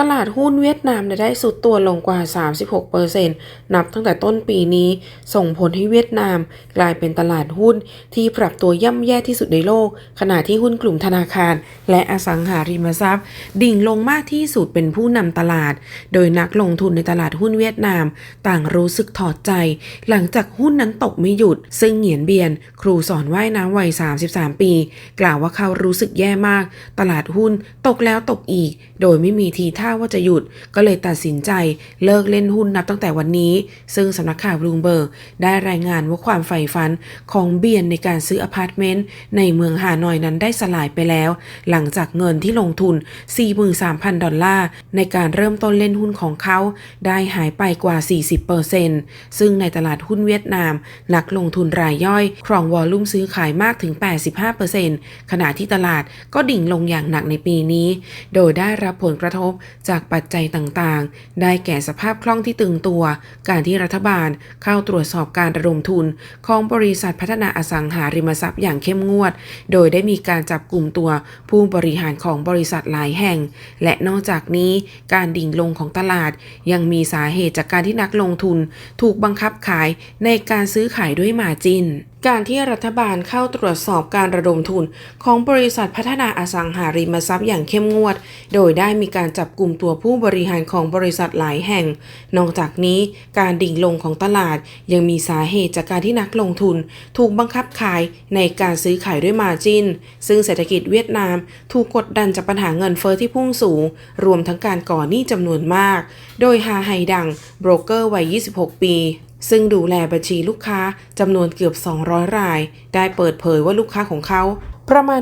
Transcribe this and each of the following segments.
ตลาดหุ้นเวียดนามได้สุดตัวลงกว่า 36%นับตั้งแต่ต้นปีนี้ ส่งผลให้เวียดนาม กลายเป็นตลาดหุ้นที่ปรับตัวย่ำแย่ที่สุดในโลก ขณะที่หุ้นกลุ่มธนาคาร และอสังหาริมทรัพย์ ดิ่งลงมากที่สุดเป็นผู้นำตลาด โดยนักลงทุนในตลาดหุ้นเวียดนาม ต่างรู้สึกถอดใจ หลังจากหุ้นนั้นตกไม่หยุด ซึ่งเหงียนเบียน ครูสอนว่ายน้ำวัย 33 ปี กล่าวว่าเขารู้สึกแย่มาก ตลาดหุ้นตกแล้วตกอีก โดยไม่มีทีท่าว่าจะหยุด ก็เลยตัดสินใจเลิกเล่นหุ้นนับตั้งแต่วันนี้ ซึ่งสำนักข่าวบลูมเบิร์กได้รายงานว่าความใฝ่ฝันของเบียนในการซื้ออพาร์ตเมนต์ในเมืองฮานอยนั้นได้สลายไปแล้ว หลังจากเงินที่ลงทุน 43,000 ดอลลาร์ ในการเริ่มต้นเล่นหุ้นของเขาได้หายไปกว่า 40%ซึ่งในตลาดหุ้นเวียดนาม นักลงทุนรายย่อย ครองวอลลุ่มซื้อขายมากถึง 85%ขณะที่ตลาดก็ดิ่งลงอย่างหนักในปีนี้ โดยได้รับผลกระทบจากปัจจัยต่างๆ ได้แก่สภาพคล่องที่ตึงตัว การที่รัฐบาลเข้าตรวจสอบการระดมทุน ของบริษัทพัฒนาอสังหาริมทรัพย์อย่างเข้มงวด โดยได้มีการจับกลุ่มตัวผู้บริหารของบริษัทหลายแห่ง และนอกจากนี้การดิ่งลงของตลาด ยังมีสาเหตุจากการที่นักลงทุน ถูกบังคับขายในการซื้อขายด้วยมาจินการที่รัฐบาลเข้าตรวจสอบการระดมทุน ของบริษัทพัฒนาอสังหาริมทรัพย์อย่างเข้มงวด โดยได้มีการจับกลุ่มตัวผู้บริหารของบริษัทหลายแห่ง นอกจากนี้การดิ่งลงของตลาดยังมีสาเหตุจากการที่นักลงทุน ถูกบังคับขายในการซื้อขายด้วยมาจิน ซึ่งเศรษฐกิจเวียดนาม ถูกกดดันจากปัญหาเงินเฟอ้อที่พุ่งสูง รวมทั้งการก่อหนี้จำนวนมาก โดยฮาไฮดังโบรกเกอร์วัย 26 ปี ซึ่งดูแลบัญชีลูกค้าจำนวนเกือบ 200 ราย ได้เปิดเผยว่าลูกค้าของเขาประมาณ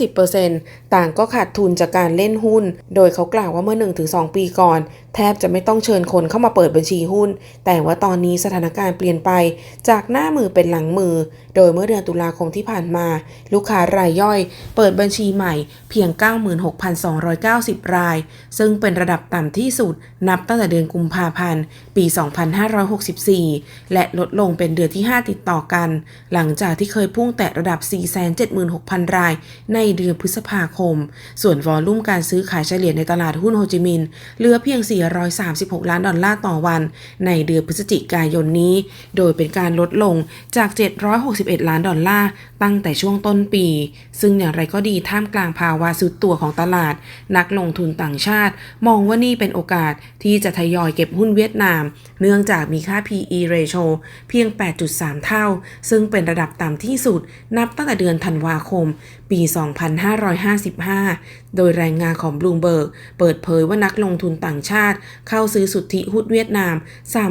80-90%ต่างก็ขาดทุนจากการเล่นหุ้น โดยเขากล่าวว่าเมื่อ 1-2 ปีก่อน แทบจะไม่ต้องเชิญคนเข้ามาเปิดบัญชีหุ้น แต่ว่าตอนนี้สถานการณ์เปลี่ยนไป จากหน้ามือเป็นหลังมือ โดยเมื่อเดือนตุลาคมที่ผ่านมา ลูกค้ารายย่อย เปิดบัญชีใหม่เพียง 96,290 ราย ซึ่งเป็นระดับต่ำที่สุด นับตั้งแต่เดือนกุมภาพันธ์ ปี 2564 และลดลงเป็นเดือนที่ 5 ติดต่อกัน หลังจากที่เคยพุ่งแตะระดับ 476,000 ราย ในเดือนพฤษภาคมส่วนวอลลุ่มการซื้อขายเฉลี่ยในตลาดหุ้นโฮจิมินห์เหลือเพียง 436 ล้านดอลลาร์ต่อวัน ในเดือนพฤศจิกายนนี้ โดยเป็นการลดลงจาก 761 ล้านดอลลาร์ตั้งแต่ช่วงต้นปี ซึ่งอย่างไรก็ดีท่ามกลางภาวะสุดตัวของตลาด นักลงทุนต่างชาติ มองว่านี่เป็นโอกาสที่จะทยอยเก็บหุ้นเวียดนาม เนื่องจากมีค่า PE ratio เพียง 8.3 เท่า ซึ่งเป็นระดับต่ำที่สุดนับตั้งแต่เดือนธันวาคม ปี 2555 2555 โดยรายงานของบลูมเบิร์กเปิดเผยว่านักลงทุนต่างชาติ เข้าซื้อสุทธิหุ้นเวียดนาม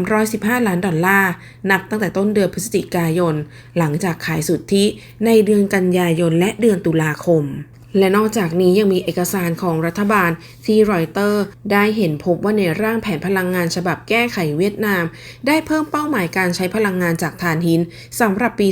315 ล้านดอลลาร์ นับตั้งแต่ต้นเดือนพฤศจิกายน หลังจากขายสุทธิในเดือนกันยายนและเดือนตุลาคม และนอกจากนี้ยังมีเอกสารของรัฐบาลที่รอยเตอร์ ได้เห็นพบว่าในร่างแผนพลังงานฉบับแก้ไขเวียดนาม ได้เพิ่มเป้าหมายการใช้พลังงานจากถ่านหินสำหรับปี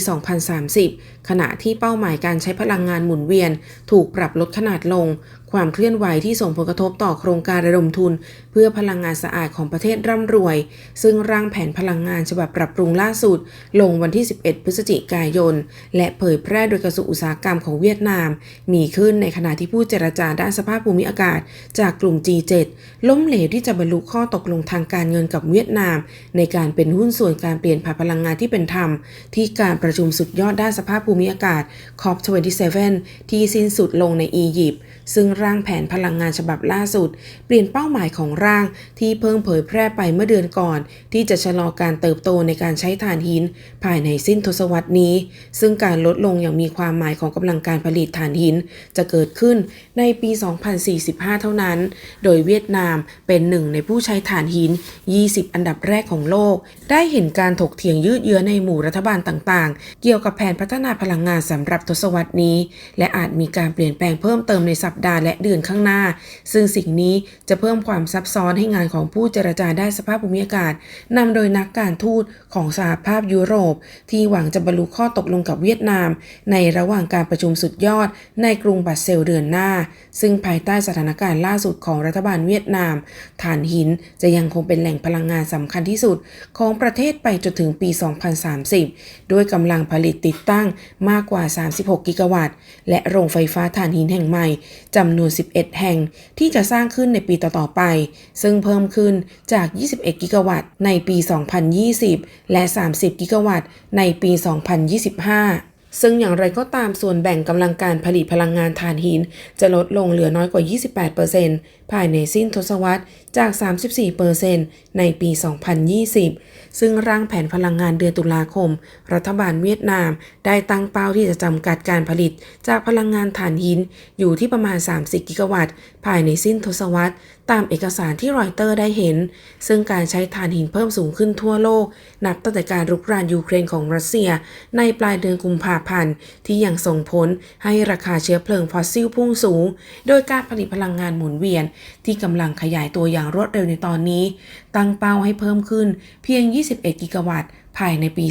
2030 ขณะที่เป้าหมายการใช้พลังงานหมุนเวียน ถูกปรับลดขนาดลง ความเคลื่อนไหวที่ส่งผลกระทบต่อโครงการระดมทุน เพื่อพลังงานสะอาดของประเทศร่ำรวย ซึ่งร่างแผนพลังงานฉบับปรับปรุงล่าสุด ลงวันที่ 11 พฤศจิกายน และเผยแพร่โดยกระทรวงอุตสาหกรรมของเวียดนาม มีขึ้นในขณะที่ผู้เจรจาด้านสภาพภูมิอากาศ จากกลุ่ม G7 ล้มเหลวที่จะบรรลุข้อตกลงทางการเงินกับเวียดนาม ในการเป็นหุ้นส่วนการเปลี่ยนผ่านพลังงานที่เป็นธรรม ที่การประชุมสุดยอดด้านสภาพภูมิอากาศ COP27 ที่สิ้นสุดลงในอียิปต์ซึ่งร่างแผนพลังงานฉบับล่าสุด เปลี่ยนเป้าหมายของร่างที่เพิ่งเผยแพร่ไปเมื่อเดือนก่อน ที่จะชะลอการเติบโตในการใช้ถ่านหิน ภายในสิ้นทศวรรษนี้ ซึ่งการลดลงอย่างมีความหมายของกำลังการผลิตถ่านหิน จะเกิดขึ้นในปี 2045 เท่านั้น โดยเวียดนามเป็นหนึ่งในผู้ใช้ถ่านหิน 20 อันดับแรกของโลก ได้เห็นการถกเถียงยืดเยื้อในหมู่รัฐบาลต่างๆ เกี่ยวกับแผนพัฒนาพลังงานสำหรับทศวรรษนี้ และอาจมีการเปลี่ยนแปลงเพิ่มเติมในสัปดาห์และเดือนข้างหน้า ซึ่งสิ่งนี้จะเพิ่มความซับซ้อนให้งานของผู้เจรจาได้านสภาพภูมิอากาศนำโดยนักการทูตของสหภาพยุโรป ที่หวังจะบรรลุข้อตกลงกับเวียดนาม ในระหว่างการประชุมสุดยอดในกรุงบัสเซลเดือนหน้า ซึ่งภายใต้สถานการณ์ล่าสุดของรัฐบาลเวียดนามถ่านหินจะยังคงเป็นแหล่งพลังงานสำคัญที่สุด ของประเทศไปจนถึงปี 2030 ด้วยกำลังผลิตติดตั้งมากกว่า 36 กิกะวัตต์ และโรงไฟฟ้าถ่านหินแห่งใหม่จำนวนวน 11 แห่งที่จะสร้างขึ้นในปีต่อๆไป ซึ่งเพิ่มขึ้นจาก 21 กิกะวัตต์ในปี 2020 และ 30 กิกะวัตต์ในปี 2025ซึ่งอย่างไรก็ตามส่วนแบ่งกำลังการผลิตพลังงานถ่านหิน จะลดลงเหลือน้อยกว่า 28%ภายในสิ้นทศวรรษจาก 34%ในปี 2020 ซึ่งร่างแผนพลังงานเดือนตุลาคม รัฐบาลเวียดนามได้ตั้งเป้าที่จะจำกัดการผลิตจากพลังงานถ่านหินอยู่ที่ประมาณ 30 กิกะวัตต์ ภายในสิ้นทศวรรษ ตามเอกสารที่รอยเตอร์ได้เห็น ซึ่งการใช้ถ่านหินเพิ่มสูงขึ้นทั่วโลก นับตั้งแต่การรุกรานยูเครนของรัสเซีย ในปลายเดือนกุมภาพันธ์ ที่ยังส่งผลให้ราคาเชื้อเพลิงฟอสซิลพุ่งสูง โดยการผลิตพลังงานหมุนเวียนที่กำลังขยายตัวอย่างรวดเร็วในตอนนี้ ตั้งเป้าให้เพิ่มขึ้นเพียง 21 กิกะวัตต์ภายในปี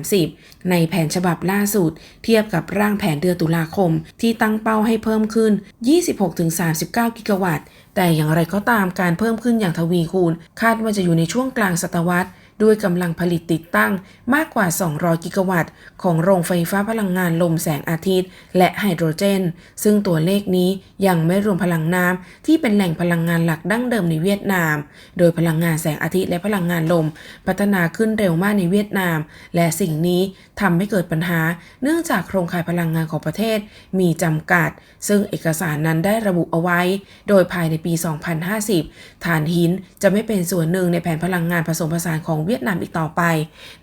2030 ในแผนฉบับล่าสุด เทียบกับร่างแผนเดือนตุลาคม ที่ตั้งเป้าให้เพิ่มขึ้น 26-39 กิกะวัตต์ แต่อย่างไรก็ตามการเพิ่มขึ้นอย่างทวีคูณ คาดว่าจะอยู่ในช่วงกลางศตวรรษ ด้วยกำลังผลิตติดตั้งมากกว่า 200 กิกะวัตต์ ของโรงไฟฟ้าพลังงานลมแสงอาทิตย์ และไฮโดรเจน ซึ่งตัวเลขนี้ยังไม่รวมพลังน้ำที่เป็นแหล่งพลังงานหลักดั้งเดิมในเวียดนาม โดยพลังงานแสงอาทิตย์และพลังงานลม พัฒนาขึ้นเร็วมากในเวียดนาม และสิ่งนี้ทำให้เกิดปัญหา เนื่องจากโครงข่ายพลังงานของประเทศมีจำกัด ซึ่งเอกสารนั้นได้ระบุเอาไว้ โดยภายในปี 2050ถ่านหินจะไม่เป็นส่วนหนึ่งในแผนพลังงานผสมผสานของเวียดนามอีกต่อไป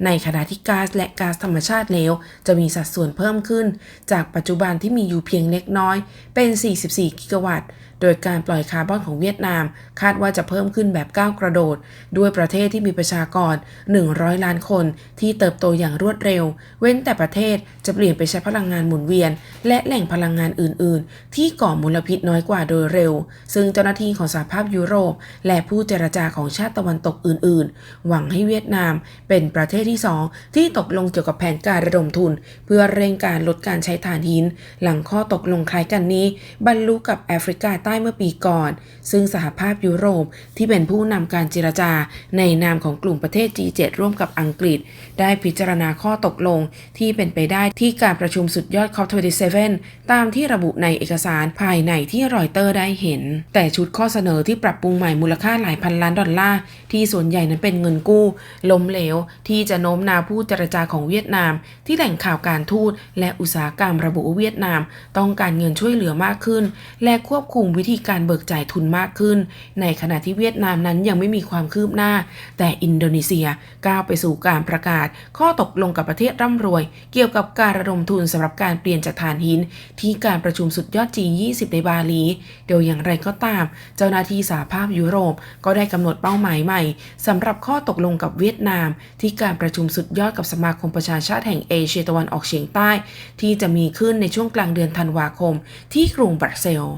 ในขณะที่ก๊าซและก๊าซธรรมชาติเหลวจะมีสัดส่วนเพิ่มขึ้น จากปัจจุบันที่มีอยู่เพียงเล็กน้อยเป็น 44 กิกะวัตต์โดยการปล่อยคาร์บอนของเวียดนาม คาดว่าจะเพิ่มขึ้นแบบก้าวกระโดด ด้วยประเทศที่มีประชากร 100 ล้านคนที่เติบโตอย่างรวดเร็ว เว้นแต่ประเทศจะเปลี่ยนไปใช้พลังงานหมุนเวียน และแหล่งพลังงานอื่น ๆ ที่ก่อมลพิษน้อยกว่าโดยเร็ว ซึ่งเจ้าหน้าที่ของสหภาพยุโรป และผู้เจรจาของชาติตะวันตกอื่น ๆ หวังให้เวียดนามเป็นประเทศที่สองที่ตกลงเกี่ยวกับแผนการระดมทุน เพื่อเร่งการลดการใช้ถ่านหิน หลังข้อตกลงคล้ายกันนี้ บรรลุกับแอฟริกาใต้เมื่อปีก่อน ซึ่งสหภาพยุโรปที่เป็นผู้นำการเจรจาในนามของกลุ่มประเทศ G7 ร่วมกับอังกฤษ ได้พิจารณาข้อตกลงที่เป็นไปได้ที่การประชุมสุดยอด COP27 ตามที่ระบุในเอกสารภายในที่รอยเตอร์ได้เห็น แต่ชุดข้อเสนอที่ปรับปรุงใหม่มูลค่าหลายพันล้านดอลลาร์ที่ส่วนใหญ่นั้นเป็นเงินกู้ล้มเหลวที่จะโน้มน้าวผู้เจรจาของเวียดนาม ที่แหล่งข่าวการทูตและอุตสาหกรรมระบุว่าเวียดนาม ต้องการเงินช่วยเหลือมากขึ้น และควบคุมวิธีการเบิกจ่ายทุนมากขึ้น ในขณะที่เวียดนามนั้นยังไม่มีความคืบหน้า แต่อินโดนีเซียก้าวไปสู่การประกาศ ข้อตกลงกับประเทศร่ำรวย เกี่ยวกับการระดมทุนสำหรับการเปลี่ยนจากถ่านหิน ที่การประชุมสุดยอด G20 ในบาหลี โดยอย่างไรก็ตาม เจ้าหน้าที่สหภาพยุโรปก็ได้กำหนดเป้าหมายใหม่สำหรับข้อตกลงกับเวียดนาม ที่การประชุมสุดยอดกับสมาคมประชาชาติแห่งเอเชียตะวันออกเฉียงใต้ ที่จะมีขึ้นในช่วงกลางเดือนธันวาคม ที่กรุงบรัสเซลส์